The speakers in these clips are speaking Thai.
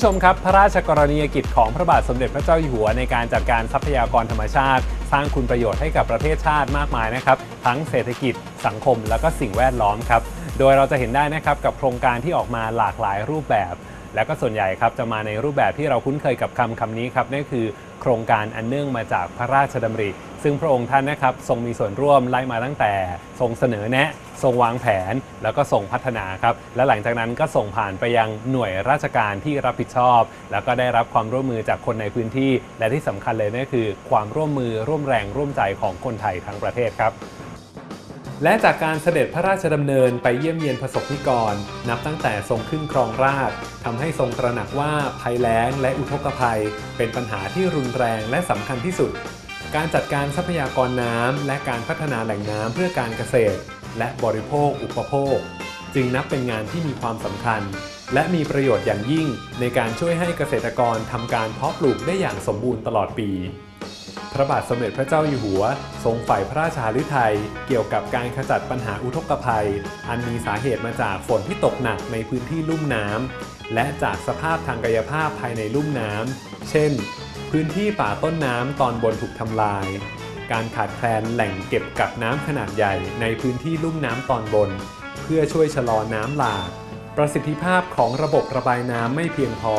ผู้ชมครับ พระราชกรณียกิจของพระบาทสมเด็จพระเจ้าอยู่หัวในการจัดการทรัพยากรธรรมชาติ สร้างคุณประโยชน์ให้กับประเทศชาติมากมายนะครับ ทั้งเศรษฐกิจ สังคม แล้วก็สิ่งแวดล้อมครับ โดยเราจะเห็นได้นะครับกับโครงการที่ออกมาหลากหลายรูปแบบ และก็ส่วนใหญ่ครับจะมาในรูปแบบที่เราคุ้นเคยกับคำคำนี้ครับนั่นคือ โครงการอันเนื่องมาจากพระราชดำริ ซึ่งพระองค์ท่านนะครับทรงมีส่วนร่วมไล่มาตั้งแต่ ทรงเสนอแนะ ทรงวางแผน แล้วก็ทรงพัฒนาครับ และหลังจากนั้นก็ส่งผ่านไปยังหน่วยราชการที่รับผิดชอบ แล้วก็ได้รับความร่วมมือจากคนในพื้นที่ และที่สำคัญเลยนั่นคือ ความร่วมมือร่วมแรงร่วมใจของคนไทยทั้งประเทศครับและจากการเสด็จพระราชดำเนินไปเยี่ยมเยียนประสบนิกร นับตั้งแต่ทรงขึ้นครองราชทำให้ทรงตระหนักว่าภัยแล้งและอุทกภัย เป็นปัญหาที่รุนแรงและสำคัญที่สุด การจัดการทรัพยากรน้ำและการพัฒนาแหล่งน้ำเพื่อการเกษตร และบริโภคอุปโภค จึงนับเป็นงานที่มีความสำคัญ และมีประโยชน์อย่างยิ่งในการช่วยให้เกษตรกรทำการเพาะปลูกได้อย่างสมบูรณ์ตลอดปี พระบาทสมเด็จพระเจ้าอยู่หัว ทรงฝ่ายพระราชาฤทัยเกี่ยวกับการขจัดปัญหาอุทกภัย อันมีสาเหตุมาจากฝนที่ตกหนักในพื้นที่ลุ่มน้ำและจากสภาพทางกายภาพภายในลุ่มน้ำเช่น พื้นที่ป่าต้นน้ำตอนบนถูกทำลาย การขาดแคลนแหล่งเก็บกักน้ำขนาดใหญ่ในพื้นที่ลุ่มน้ำตอนบน เพื่อช่วยชะลอน้ำหลาก ประสิทธิภาพของระบบระบายน้ำไม่เพียงพอ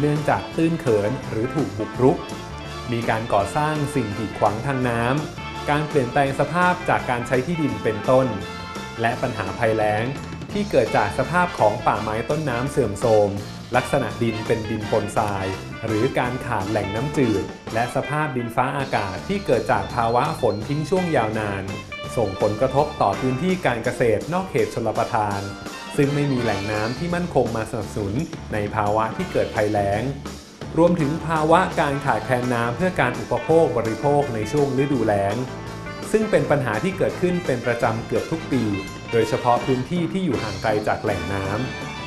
เนื่องจากตื้นเขินหรือถูกบุกรุก มีการก่อสร้างสิ่งกีดขวางทางน้ำ การเปลี่ยนแปลงสภาพจากการใช้ที่ดินเป็นต้น และปัญหาภัยแล้งที่เกิดจากสภาพของป่าไม้ต้นน้ำเสื่อมโทรม ลักษณะดินเป็นดินปนทราย หรือการขาดแหล่งน้ำจืด และสภาพดินฟ้าอากาศที่เกิดจากภาวะฝนทิ้งช่วงยาวนาน ส่งผลกระทบต่อพื้นที่การเกษตรนอกเขตชลประทาน ซึ่งไม่มีแหล่งน้ำที่มั่นคงมาสนับสนุนในภาวะที่เกิดภัยแล้ง รวมถึงภาวะการขาดแคลนน้ำเพื่อการอุปโภคบริโภคในช่วงฤดูแล้งซึ่งเป็นปัญหาที่เกิดขึ้นเป็นประจำเกือบทุกปี โดยเฉพาะพื้นที่ที่อยู่ห่างไกลจากแหล่งน้ำ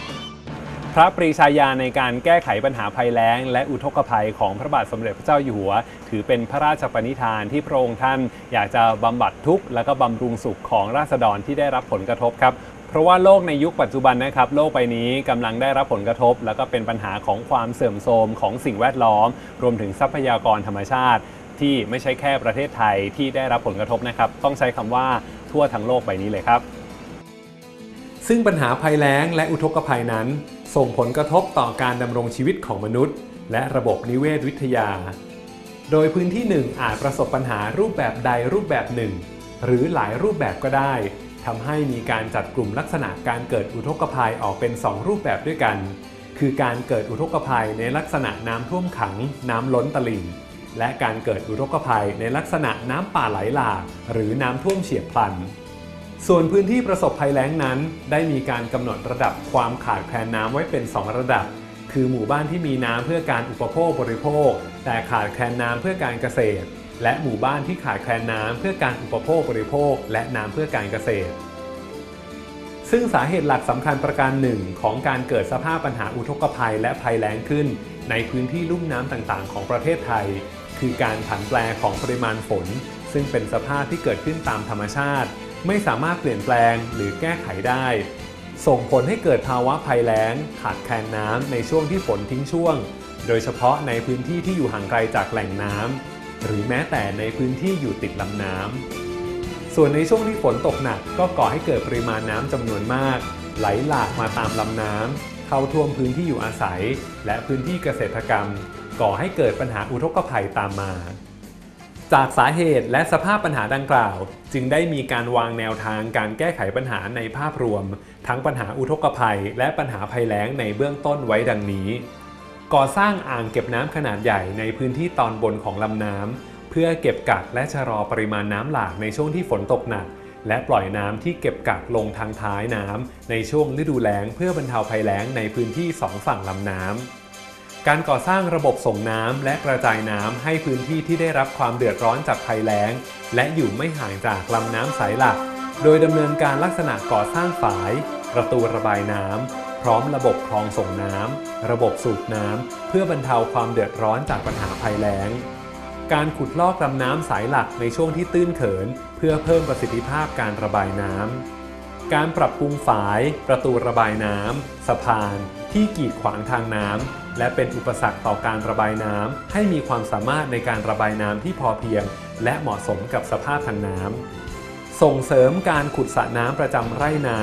พระปรีชาญาณในการแก้ไขปัญหาภัยแล้ง และอุทกภัยของพระบาทสมเด็จพระเจ้าอยู่หัว ถือเป็นพระราชปณิธานที่พระองค์ท่านอยากจะบำบัดทุกข์และก็บำรุงสุขของราษฎรที่ได้รับผลกระทบครับเพราะว่าโลกในยุคปัจจุบันนะครับ โลกใบนี้กำลังได้รับผลกระทบ แล้วก็เป็นปัญหาของความเสื่อมโทรมของสิ่งแวดล้อม รวมถึงทรัพยากรธรรมชาติ ที่ไม่ใช่แค่ประเทศไทยที่ได้รับผลกระทบนะครับ ต้องใช้คำว่าทั่วทั้งโลกใบนี้เลยครับ ซึ่งปัญหาภัยแล้งและอุทกภัยนั้น ส่งผลกระทบต่อการดำรงชีวิตของมนุษย์ และระบบนิเวศวิทยา โดยพื้นที่หนึ่งอาจประสบปัญหารูปแบบใดรูปแบบหนึ่ง หรือหลายรูปแบบก็ได้ทำให้มีการจัดกลุ่มลักษณะการเกิดอุทกภัยออกเป็น 2 รูปแบบด้วยกัน คือการเกิดอุทกภัยในลักษณะน้ำท่วมขัง น้ำล้นตลิ่ง และการเกิดอุทกภัยในลักษณะน้ำป่าไหลหลากหรือน้ำท่วมเฉียบพลัน ส่วนพื้นที่ประสบภัยแล้งนั้น ได้มีการกำหนดระดับความขาดแคลนน้ำไว้เป็น 2 ระดับ คือหมู่บ้านที่มีน้ำเพื่อการอุปโภคบริโภค แต่ขาดแคลนน้ำเพื่อการเกษตร และหมู่บ้านที่ขาดแคลนน้ำเพื่อการอุปโภคบริโภค และน้ำเพื่อการเกษตร ซึ่งสาเหตุหลักสำคัญประการหนึ่งของการเกิดสภาพปัญหาอุทกภัยและภัยแล้งขึ้น ในพื้นที่ลุ่มน้ำต่างๆ ของประเทศไทย คือการผันแปรของปริมาณฝน ซึ่งเป็นสภาพที่เกิดขึ้นตามธรรมชาติ ไม่สามารถเปลี่ยนแปลงหรือแก้ไขได้ ส่งผลให้เกิดภาวะภัยแล้ง ขาดแคลนน้ำในช่วงที่ฝนทิ้งช่วง โดยเฉพาะในพื้นที่ที่อยู่ห่างไกลจากแหล่งน้ำหรือแม้แต่ในพื้นที่อยู่ติดลำน้ำส่วนในช่วงที่ฝนตกหนักก็ก่อให้เกิดปริมาณน้ำจำนวนมาก ไหลหลากมาตามลำน้ำเข้าท่วมพื้นที่อยู่อาศัย และพื้นที่เกษตรกรรม ก่อให้เกิดปัญหาอุทกภัยตามมา จากสาเหตุและสภาพปัญหาดังกล่าว จึงได้มีการวางแนวทางการแก้ไขปัญหาในภาพรวม ทั้งปัญหาอุทกภัย และปัญหาภัยแล้งในเบื้องต้นไว้ดังนี้ ก่อสร้างอ่างเก็บน้ำขนาดใหญ่ในพื้นที่ตอนบนของลำน้ำเพื่อเก็บกักและชะลอปริมาณน้ำหลากในช่วงที่ฝนตกหนัก และปล่อยน้ำที่เก็บกักลงทางท้ายน้ำในช่วงฤดูแล้งเพื่อบรรเทาภัยแล้งในพื้นที่สองฝั่งลำน้ำ การก่อสร้างระบบส่งน้ำและกระจายน้ำให้พื้นที่ที่ได้รับความเดือดร้อนจากภัยแล้ง และอยู่ไม่ห่างจากลำน้ำสายหลัก โดยดำเนินการลักษณะก่อสร้างฝาย ประตูระบายน้ำพร้อมระบบคลองส่งน้ำระบบสูบน้ำเพื่อบรรเทาความเดือดร้อนจากปัญหาภัยแล้ง การขุดลอกลำน้ำสายหลักในช่วงที่ตื้นเขิน เพื่อเพิ่มประสิทธิภาพการระบายน้ำการปรับปรุงฝาย ประตูระบายน้ำสะพาน ที่กีดขวางทางน้ำและเป็นอุปสรรคต่อการระบายน้ำให้มีความสามารถในการระบายน้ำที่พอเพียง และเหมาะสมกับสภาพทางน้ำส่งเสริมการขุดสระน้ำประจำไร่นา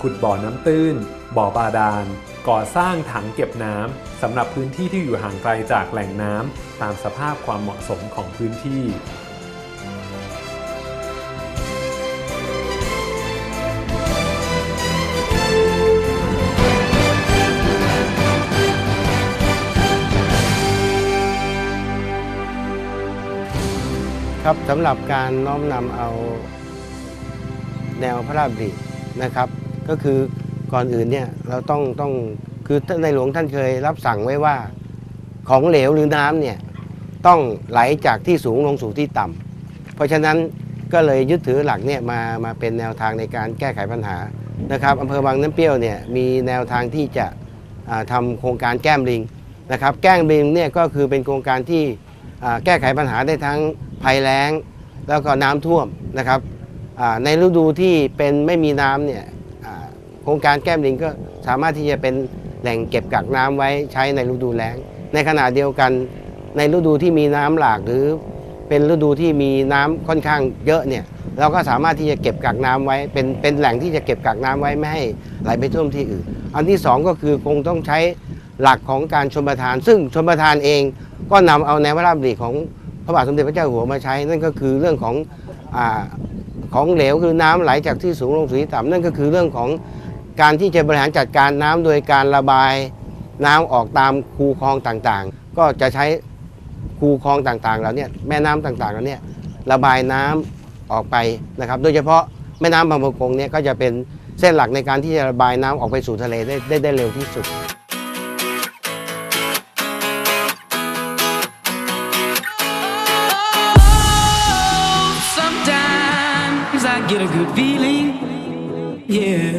ขุดบ่อน้ำตื้น บ่อบาดาล ก่อสร้างถังเก็บน้ำสำหรับพื้นที่ที่อยู่ห่างไกลจากแหล่งน้ำตามสภาพความเหมาะสมของพื้นที่ ครับสำหรับการน้อมนำเอาแนวพระราชดำรินะครับ ก็คือก่อนอื่นเนี่ยเราต้องต้องคือในหลวงท่านเคยรับสั่งไว้ว่าของเหลวหรือน้ำเนี่ยต้องไหลจากที่สูงลงสู่ที่ต่ำเพราะฉะนั้นก็เลยยึดถือหลักเนี่ยมามาเป็นแนวทางในการแก้ไขปัญหานะครับอำเภอบางน้ำเปรี้ยวเนี่ยมีแนวทางที่จะอ่าทำโครงการแก้มลิงนะครับ แก้มลิงเนี่ยก็คือเป็นโครงการที่แก้ไขปัญหาได้ทั้ง ภัยแล้ง แล้วก็น้ำท่วมนะครับในฤดูที่เป็นไม่มีน้ำเนี่ยโครงการแก้มลิงก็สามารถที่จะเป็นแหล่งเก็บกักน้ำไว้ใช้ในฤดูแล้ง ในขณะเดียวกันในฤดูที่มีน้ำหลากหรือเป็นฤดูที่มีน้ำค่อนข้างเยอะเนี่ยเราก็สามารถที่จะเก็บกักน้ำไว้เป็นเป็นแหล่งที่จะเก็บกักน้ำไว้ไม่ให้ไหลไปท่วมที่อื่น อันที่สองก็คือคงต้องใช้หลักของการชนประทาน ซึ่งชนประทานเองก็นำเอาแนวพระราชดำริของ พระบาทสมเด็จพระเจ้าหัวมาใช้ นั่นก็คือเรื่องของอของเหลวคือน้ำไหลจากที่สูงลงสู่ที่ต่ำนั่นก็คือเรื่องของการที่จะบริหารจัดการน้ำโดยการระบายน้ำออกตามคูคลองต่างๆ ก็จะใช้คูคลองต่างๆเหล่าเนี้แม่น้ำต่างๆเหล่าเนี้ระบายน้ำออกไปนะครับ โดยเฉพาะแม่น้ำบางประกงเนี่ยก็จะเป็นเส้นหลักในการที่จะระบายน้ำออกไปสู่ทะเลได้ได้ได้เร็วที่สุด get a good feeling, yeah.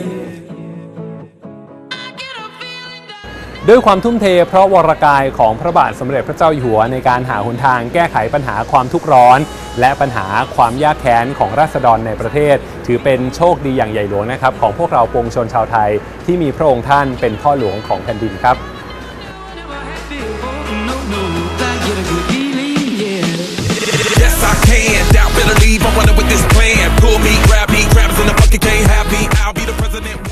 ด้วยความทุ่มเทเพราะวรกายของพระบาทสมเด็จพระเจ้าอยู่หัวในการหาหนทางแก้ไขปัญหาความทุกข์ร้อน และปัญหาความยากแค้นของราษฎรในประเทศ ถือเป็นโชคดีอย่างใหญ่หลวงนะครับ ของพวกเราปวงชนชาวไทย ที่มีพระองค์ท่านเป็นพ่อหลวงของแผ่นดินครับ Pull me, grab me, grabs in the bucket, can't have. I'll be the president.